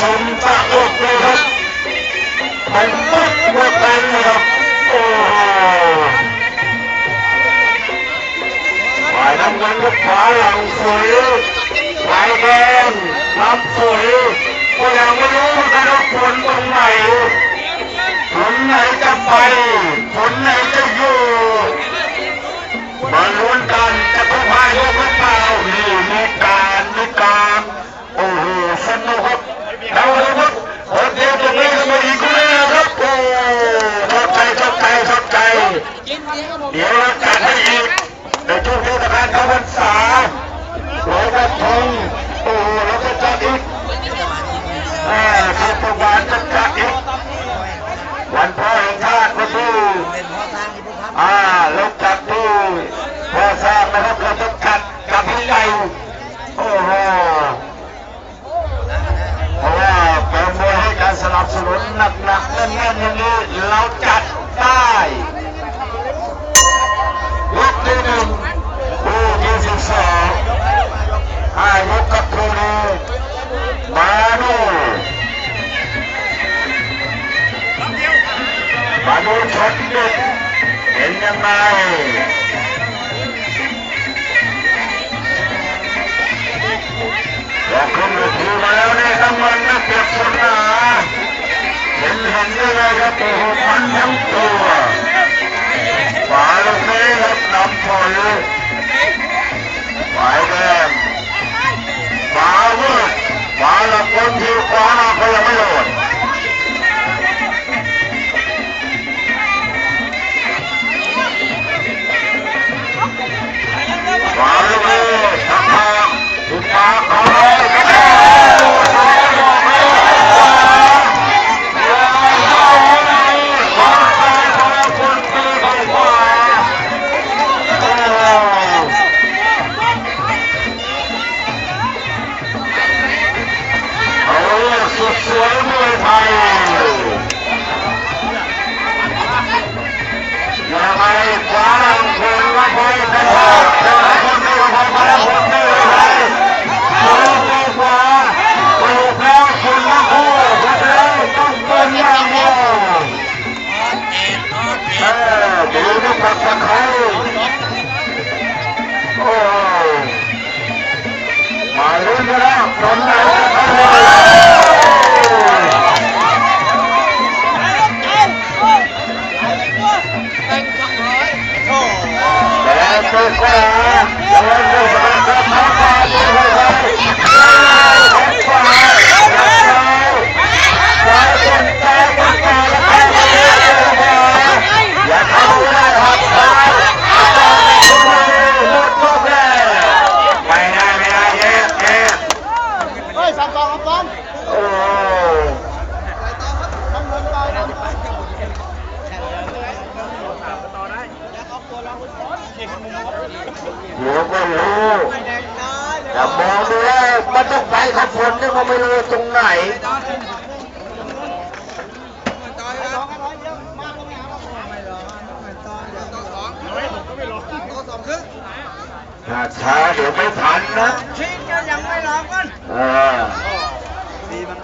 minta istirahat Tempat bukan Oh Malam menurut palang suyu Hai ben Lap suyu ก็ยังไม่รู้นะครับฝนตรงไหนฝนไหนจะไป ใหโอ้โหเพรแฟนมวยให้การสนับสนุนหนักหนักแน่นแน่นอย่างนี้เราจัดได้ยกที่หนึ่งผู้ที่สิบสองให้ยกกับคู่นี้ ตูดมันยังตัวฝาลูกนี้ครับนำพอลูกฝายแดงฝาเวิร์าหลับคนที่ขวาคนละไม่โดน แต่ามองดูแล้วมันต้องไปขับฝนเนี่ยมันไม่รู้ตรงไหนถ้าช้าเดี๋ยวไม่ทันนะชิงก็ยังไม่ร้องกันเออดีมัน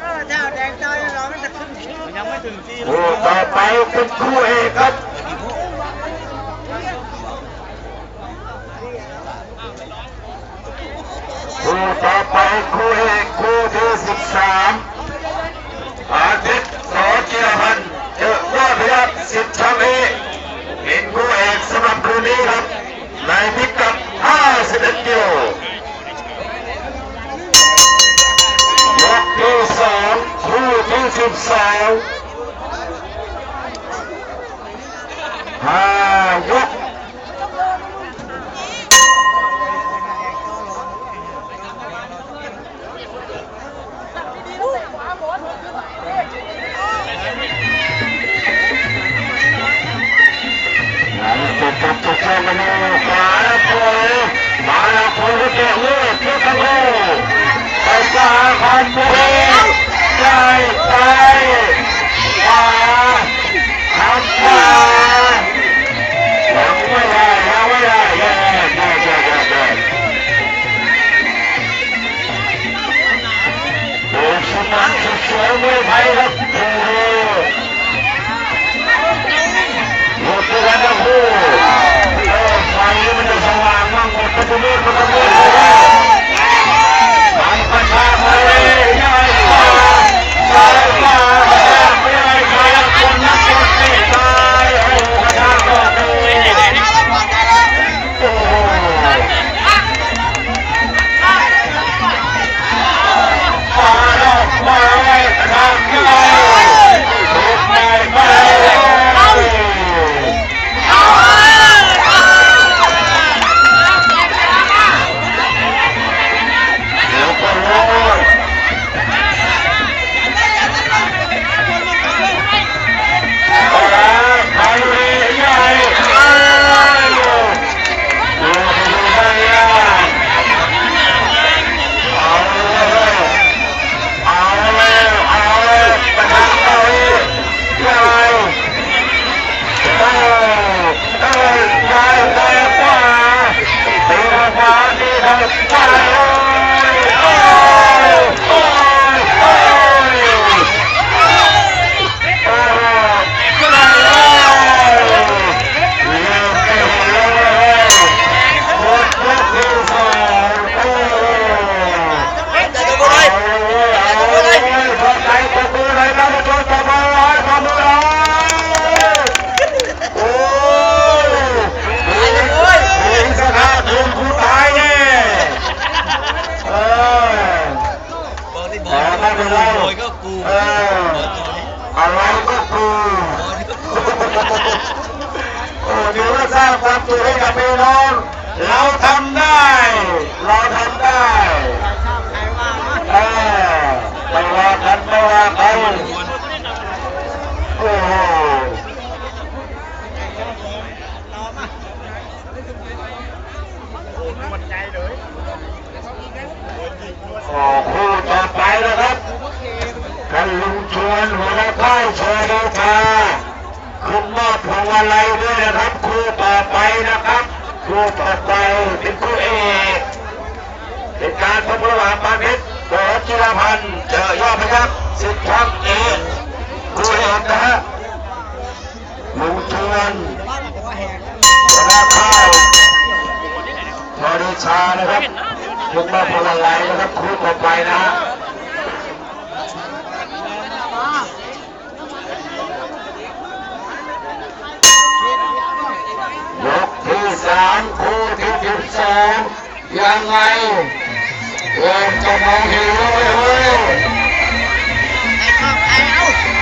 เออเจ้าแดงเจ้ายังร้องไม่ถึงยังไม่ถึงทีโอ้ต่อไปเป็นคู่เอกครับ คู่ต่อไปคู่เอกคู่ที่สิบสามอาทิตย์สอเจียพันเจอยอดพยับสิบชาลีเป็นคู่เอกสำหรับคู่นี้ครับในพิกัด51กิโลยกที่สองคู่ที่สิบสอง หนังสุดสวยมวยไทครับโอ้โหหมดตัวแล้วคู่ไฟมันจะสวางมากหตะบูมืดตะบูมื โอ้คู่ต่อไปนะครับกันลุงชวนหัวหน้าค่ายเชยโดชาคุณมอบพวงมาลัยด้วยนะครับ คู่ต่อไปนะครับ คู่ต่อไปเป็นคู่เอกเป็นการพบระหว่างปานเพชรโดยจิรพันธ์เจอยอดพยักสิทธิ์ทัพเอกคู่เอกนะฮะลุงชวนหัวหน้าค่ายเชยโดชา นะครับยกมอบพวงมาลัยนะครับคู่ต่อไปนะฮะยกที่สามคู่ที่สิบสองยังไงเริ่มจะมองเห็นแล้วเว้ยเว้ย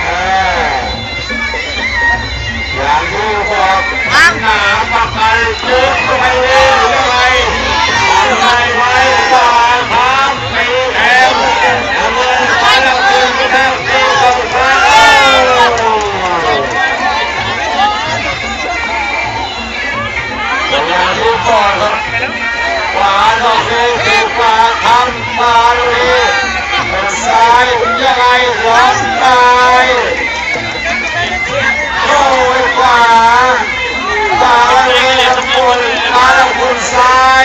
เอออย่างที่บอก ตายซ้ายถึงยังไงขวาตายโอ้ยขวาตายเลยทั้งนตายทั้งบาย